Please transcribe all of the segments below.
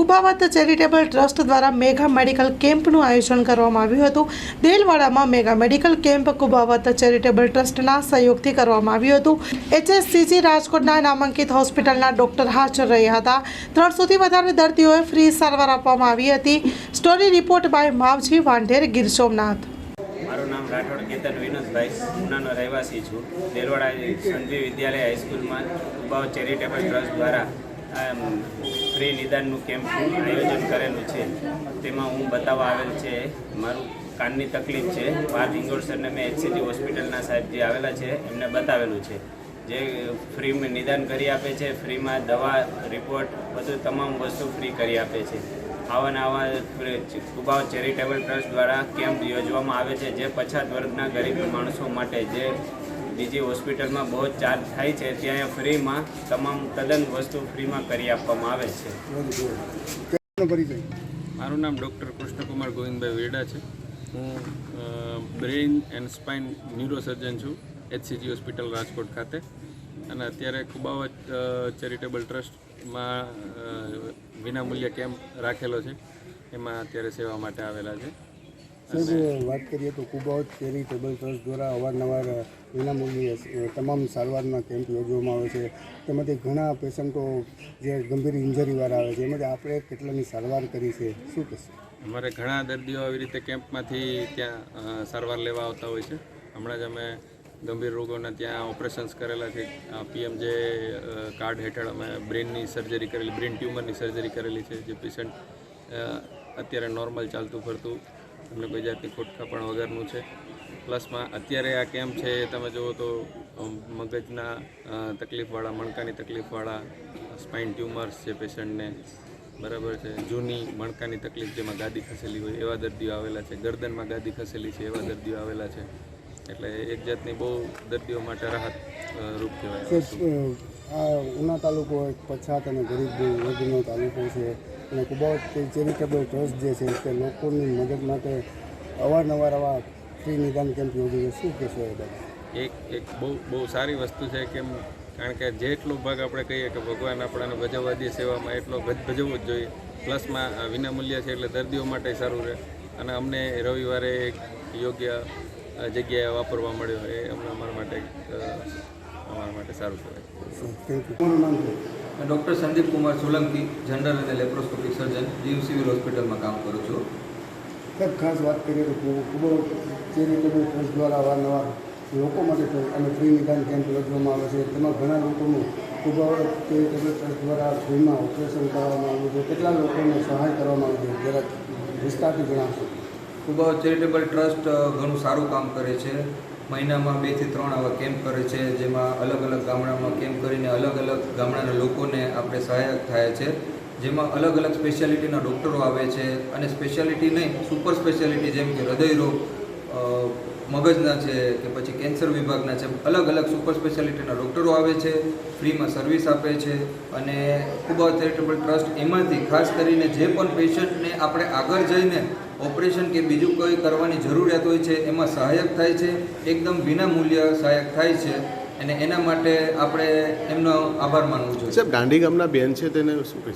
Kubavat charitable trust દ્વારા mega medical કેમ્પનું આયોજન કરવામાં આવ્યું હતું. દેલવાડામાં mega medical camp Kubavat charitable ટ્રસ્ટના સહયોગથી કરવામાં આવ્યું હતું. એચએસસીજી રાજકોટના નામાંકિત હોસ્પિટલના ડોક્ટર હાજર રહ્યા હતા. ત્રણસોથી વધારે દર્દીઓએ ફ્રી સારવાર આપવામાં આવી હતી. Story report by Mavji Vandher, Gir Somnath. મારું નામ રાઠોડ કેતન વિનોદભાઈ. ઉનાનો રહેવાસી છું. દેલવાડા સંજય વિદ્યાલય હાઈસ્કૂલમાં ઉભાવ ચેરિટેબલ ટ્રસ્ટ દ્વારા ફ્રી નિદાનનું કેમ્પનું આયોજન કરેલું છે. તેમાં હું બતાવવા આવેલ છે, મારું કાનની તકલીફ છે. પાર્થ ઇંગોળસરને મેં એચસીજી હોસ્પિટલના સાહેબ જે આવેલા છે, એમને બતાવેલું છે. જે ફ્રીમાં નિદાન કરી આપે છે, ફ્રીમાં દવા, રિપોર્ટ, બધું તમામ વસ્તુ ફ્રી કરી આપે છે. આવા આવા કુબાવ ચેરિટેબલ ટ્રસ્ટ દ્વારા કેમ્પ યોજવામાં આવે છે, જે પછાત વર્ગના ગરીબ માણસો માટે જે બીજી હોસ્પિટલમાં બહુ ચાર્જ થાય છે ત્યાં ફ્રીમાં તમામ તદ્દન વસ્તુ ફ્રીમાં કરી આપવામાં આવે છે. મારું નામ ડૉક્ટર કૃષ્ણકુમાર ગોવિંદભાઈ વેડા છે. હું બ્રેઇન એન્ડ સ્પાઇન ન્યુરોસર્જન છું એચસીજી હોસ્પિટલ રાજકોટ ખાતે. અને અત્યારે કુબાવત ચેરિટેબલ ટ્રસ્ટમાં વિનામૂલ્ય કેમ્પ રાખેલો છે. એમાં અત્યારે સેવા માટે આવેલા છે. સાહેબ વાત કરીએ તો ખૂબ જ ચેરિટેબલ ટ્રસ્ટ દ્વારા અવારનવાર વિનામૂલ્યે તમામ સારવારના કેમ્પ યોજવામાં આવે છે. તેમાંથી ઘણા પેશન્ટો જે ગંભીર ઇન્જરીવાળા આવે છે એમાંથી આપણે કેટલાની સારવાર કરી છે? શું કહેશો? અમારે ઘણા દર્દીઓ આવી રીતે કેમ્પમાંથી ત્યાં સારવાર લેવા આવતા હોય છે. હમણાં જ અમે ગંભીર રોગોના ત્યાં ઓપરેશન્સ કરેલા છે. પીએમ જે કાર્ડ હેઠળ અમે બ્રેનની સર્જરી કરેલી બ્રેન ટ્યુમરની સર્જરી કરેલી છે જે પેશન્ટ અત્યારે નોર્મલ ચાલતું ફરતું એમને કોઈ જાતની ખોટખાપણ વગરનું છે. પ્લસમાં અત્યારે આ કેમ્પ છે તમે જુઓ તો મગજના તકલીફવાળા, મણકાની તકલીફવાળા, સ્પાઇન ટ્યુમર્સ છે પેશન્ટને, બરાબર છે. જૂની મણકાની તકલીફ જેમાં ગાદી ખસેલી હોય એવા દર્દીઓ આવેલા છે. ગરદનમાં ગાદી ખસેલી છે એવા દર્દીઓ આવેલા છે. એટલે એક જાતની બહુ દર્દીઓ માટે રાહત રૂપ કહેવાય. આ ઉના તાલુકો એક પછાત અને ગરીબ વર્ગનો તાલુકો છે. અને જ ચેરિટેબલ ટ્રસ્ટ જે છે તે લોકોની મદદ માટે અવારનવાર આવા ફ્રી નિદાન કેમ્પ યોજી શું કહેશો એ એક એક બહુ બહુ સારી વસ્તુ છે કેમ કારણ કે જેટલો ભાગ આપણે કહીએ કે ભગવાન આપણાને ભજવવા દે સેવામાં એટલો ભજ- ભજવવો જ જોઈએ. પ્લસમાં વિનામૂલ્ય છે એટલે દર્દીઓ માટે સારું રહે. અને અમને રવિવારે એક યોગ્ય જગ્યાએ વાપરવા મળ્યો એ અમને અમારા માટે અમારા માટે સારું કહેવાય. ડૉક્ટર સંદીપ કુમાર સોલંકી જનરલ અને લેપ્રોસ્કોપિક સર્જન જીવ સિવિલ હોસ્પિટલમાં કામ કરું છું. સાહેબ ખાસ વાત કરીએ તો ખૂબ ચેરિટેબલ ટ્રસ્ટ દ્વારા અવારનવાર લોકો માટે અને ફ્રી નિદાન કેમ્પ યોજવામાં આવે છે. તેમાં ઘણા લોકોનું ખૂબ ચેરિટેબલ ટ્રસ્ટ દ્વારા ફ્રીમાં ઓપરેશન કરવામાં આવ્યું છે. કેટલા લોકોને સહાય કરવામાં આવી છે જરાક વિસ્તારથી જણાવશો? ખૂબ ચેરિટેબલ ટ્રસ્ટ ઘણું સારું કામ કરે છે. મહિનામાં બેથી ત્રણ આવા કેમ્પ કરે છે, જેમાં અલગ અલગ ગામડામાં કેમ્પ કરીને અલગ અલગ ગામડાના લોકોને આપણે સહાયક થાય છે. જેમાં અલગ અલગ સ્પેશિયાલિટીના ડૉક્ટરો આવે છે અને સ્પેશિયાલિટી નહીં, સુપર સ્પેશિયાલિટી જેમ કે હૃદયરોગ મગજના છે કે પછી કેન્સર વિભાગના છે, અલગ અલગ સુપર સ્પેશિયાલિટીના ડૉક્ટરો આવે છે, ફ્રીમાં સર્વિસ આપે છે અને ખૂબ ચેરિટેબલ ટ્રસ્ટ એમાંથી ખાસ કરીને જે પણ પેશન્ટને આપણે આગળ જઈને ઓપરેશન કે બીજું કોઈ કરવાની જરૂરિયાત હોય છે એમાં સહાયક થાય છે એકદમ વિના મૂલ્ય સહાયક થાય છે અને એના માટે આપણે એમનો આભાર માનવો જોઈએ. સાહેબ દાંડી ગામના બેન છે તેને શું છે?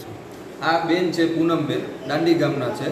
આ બેન છે પૂનમબેન દાંડી ગામના છે.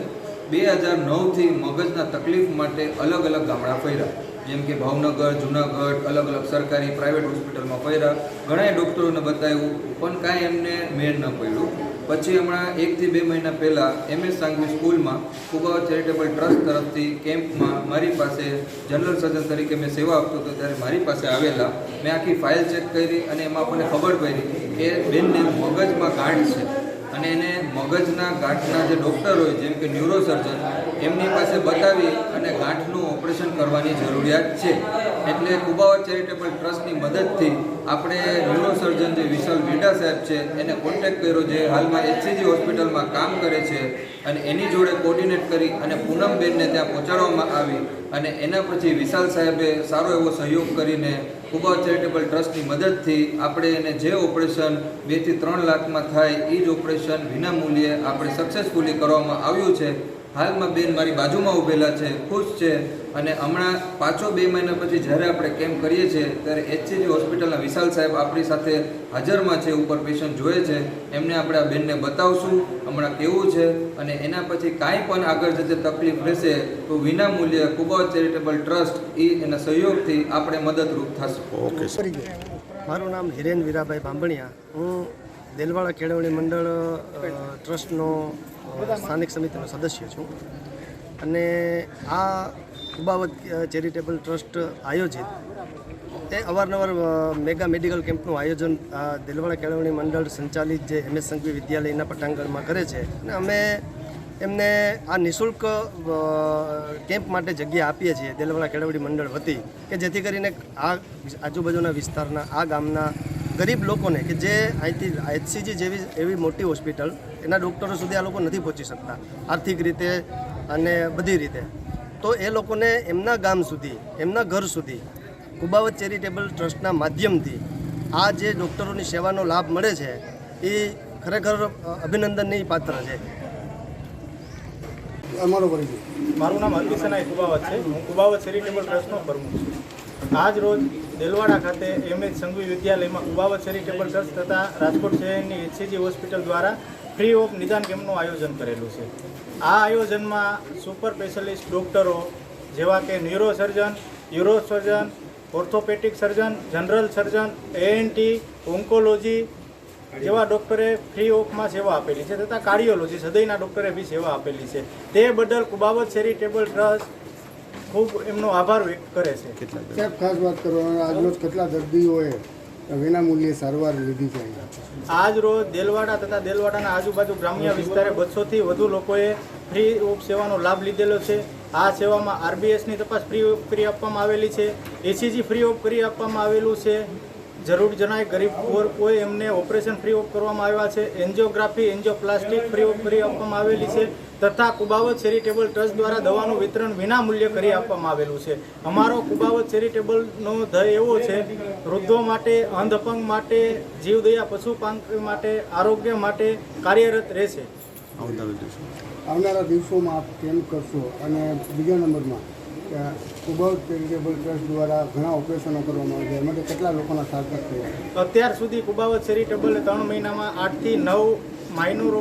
બે હજાર નવથી મગજના તકલીફ માટે અલગ અલગ ગામડા ફર્યા. જેમ કે ભાવનગર, જુનાગઢ અલગ અલગ સરકારી પ્રાઇવેટ હોસ્પિટલમાં ફર્યા. ઘણાય ડૉક્ટરોને બતાવ્યું, પણ કાંઈ એમને મેળ ન પડ્યું. પછી હમણાં એકથી બે મહિના પહેલાં એમએસ સાંગવી સ્કૂલમાં કુબાવા ચેરિટેબલ ટ્રસ્ટ તરફથી કેમ્પમાં મારી પાસે જનરલ સર્જન તરીકે મેં સેવા આપતો હતો, ત્યારે મારી પાસે આવેલા. મેં આખી ફાઇલ ચેક કરી અને એમાં આપણને ખબર પડી કે બેનને મગજમાં ગાંઠ છે. અને એને મગજના ગાંઠના જે ડૉક્ટર હોય, જેમ કે ન્યુરોસર્જન એમની પાસે બતાવી અને ગાંઠનું ઓપરેશન કરવાની જરૂરિયાત છે. એટલે કુબાવત ચેરિટેબલ ટ્રસ્ટની મદદથી આપણે ન્યુરોસર્જન જે વિશાલ વેડા સાહેબ છે, એને કોન્ટેક્ટ કર્યો જે હાલમાં એચસીજી હોસ્પિટલમાં કામ કરે છે અને એની જોડે કોર્ડિનેટ કરી અને પૂનમબેનને ત્યાં પહોંચાડવામાં આવી અને એના પછી વિશાલ સાહેબે સારો એવો સહયોગ કરીને કુબાવ ચેરિટેબલ ટ્રસ્ટની મદદથી આપણે એને જે ઓપરેશન બેથી ત્રણ લાખમાં થાય, એ જ ઓપરેશન વિના મૂલ્યે આપણે સક્સેસફુલી કરવામાં આવ્યું છે. હાલમાં બેન મારી બાજુમાં ઊભેલા છે ખુશ છે અને હમણાં પાછો બે મહિના પછી જ્યારે આપણે કેમ્પ કરીએ છીએ ત્યારે એચસીજી હોસ્પિટલના વિશાલ સાહેબ આપણી સાથે હાજરમાં છે ઉપર પેશન્ટ જોઈએ છે. એમને આપણે આ બેનને બતાવશું હમણાં કેવું છે અને એના પછી કાંઈ પણ આગળ જતે તકલીફ રહેશે તો વિના મૂલ્યે કુબાવ ચેરિટેબલ ટ્રસ્ટ એ એના સહયોગથી આપણે મદદરૂપ થશું. Okay sir. મારું નામ હિરેન વીરાભાઈ બાંભણિયા હું દેલવાડા કેળવણી મંડળ ટ્રસ્ટનો સ્થાનિક સમિતિનો સદસ્ય છું. અને આ કુબાવત ચેરિટેબલ ટ્રસ્ટ આયોજિત એ અવારનવાર મેગા મેડિકલ કેમ્પનું આયોજન આ દેલવાડા કેળવણી મંડળ સંચાલિત જે એમ એસ સંઘવી વિદ્યાલયના પટાંગણમાં કરે છે. અને અમે એમને આ નિઃશુલ્ક કેમ્પ માટે જગ્યા આપીએ છીએ, દેલવાડા કેળવણી મંડળ વતી, કે જેથી કરીને આ આજુબાજુના વિસ્તારના, આ ગામના ગરીબ લોકોને કે જે અહીંથી એચસીજી જેવી એવી મોટી હોસ્પિટલ એના ડૉક્ટરો સુધી આ લોકો નથી પહોંચી શકતા આર્થિક રીતે અને બધી રીતે. તો એ લોકોને એમના ગામ સુધી એમના ઘર સુધી કુબાવત ચેરિટેબલ ટ્રસ્ટના માધ્યમથી આ જે ડૉક્ટરોની સેવાનો લાભ મળે છે એ ખરેખર અભિનંદનની પાત્ર છે. અમારો પરિચય. મારું નામ હરકિશનાય કુબાવત છે. હું કુબાવત ચેરિટેબલ ટ્રસ્ટનો પ્રમુખ છું. આજ રોજ દેલવાડા ખાતે એમ એચ સંઘવી વિદ્યાલયમાં કુબાવત ચેરિટેબલ ટ્રસ્ટ તથા રાજકોટ શહેરની એચસીજી હોસ્પિટલ દ્વારા ફ્રી ઓફ નિદાન કેમ્પનું આયોજન કરેલું છે. આ આયોજનમાં સુપર સ્પેશિયાલિસ્ટ ડૉક્ટરો જેવા કે neuro surgeon uro surgeon orthopedic surgeon general surgeon ENT oncology જેવા ડૉક્ટરે ફ્રી ઓફમાં સેવા આપેલી છે તથા કાર્ડિયોલોજી હૃદયના ડૉક્ટરે બી સેવા આપેલી છે. તે બદલ કુબાવત ચેરિટેબલ ટ્રસ્ટ ખૂબ એમનો આભાર વ્યક્ત કરે છે. સાહેબ ખાસ વાત કરવાનો આજરોજ કેટલા દર્દીઓએ વિના મૂલ્યે સારવાર લીધી છે આજ રોજ દેલવાડા તથા દેલવાડાના આજુબાજુ ગ્રામ્ય વિસ્તારે બસોથી વધુ લોકોએ ફ્રી ઓફ સેવાનો લાભ લીધેલો છે. આ સેવામાં આરબીએસની તપાસ ફ્રી ઓફ કરી આપવામાં આવેલી છે. એસીજી ફ્રી ઓફ કરી આપવામાં આવેલું છે. જરૂર જણાય ગરીબ પુઅર કોઈ એમને ઓપરેશન ફ્રી ઓફ કરવામાં આવ્યા છે. એન્જિયોગ્રાફી એન્જિયોપ્લાસ્ટિક ફ્રી ઓફ કરી આપવામાં આવેલી છે તથા કુબાવત ચેરિટેબલ ટ્રસ્ટ દ્વારા દવાનું વિતરણ વિના મૂલ્યે કરી આપવામાં આવેલું છે. અમારો કુબાવત ચેરિટેબલનો ધ્યેય એવો છે વૃદ્ધો માટે અંધ અપંગ માટે જીવદયા પશુ પાંખ માટે આરોગ્ય માટે કાર્યરત રહેશે. આવનારા દિવસોમાં આપ કેમ કરશો? અને બીજા નંબરમાં. કે ચેરિટેબલ ટ્રસ્ટ દ્વારા ઘણા ઓપરેશનો કરવામાં આવે છે. એમાંથી કેટલા લોકોના સાર્થક થયા અત્યાર સુધી કુબાવત ચેરિટેબલ ત્રણ મહિનામાં આઠથી નવ માઇનોર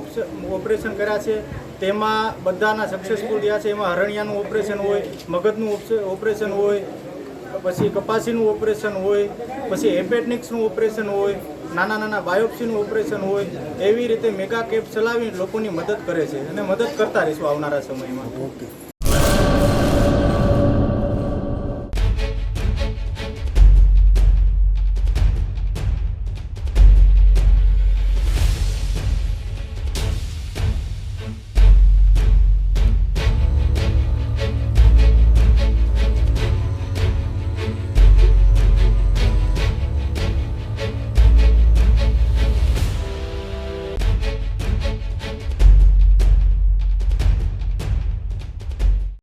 ઓપરેશન કર્યા છે. તેમાં બધાના સક્સેસફુલ થયા છે. એમાં હરણિયાનું ઓપરેશન હોય મગજનું ઓપરેશન હોય પછી કપાસીનું ઓપરેશન હોય પછી હેપેટનિક્સનું ઓપરેશન હોય નાના નાના બાયોપ્સીનું ઓપરેશન હોય એવી રીતે મેગા કેમ્પ ચલાવી લોકોની મદદ કરે છે અને મદદ કરતા રહીશું આવનારા સમયમાં. ઓકે.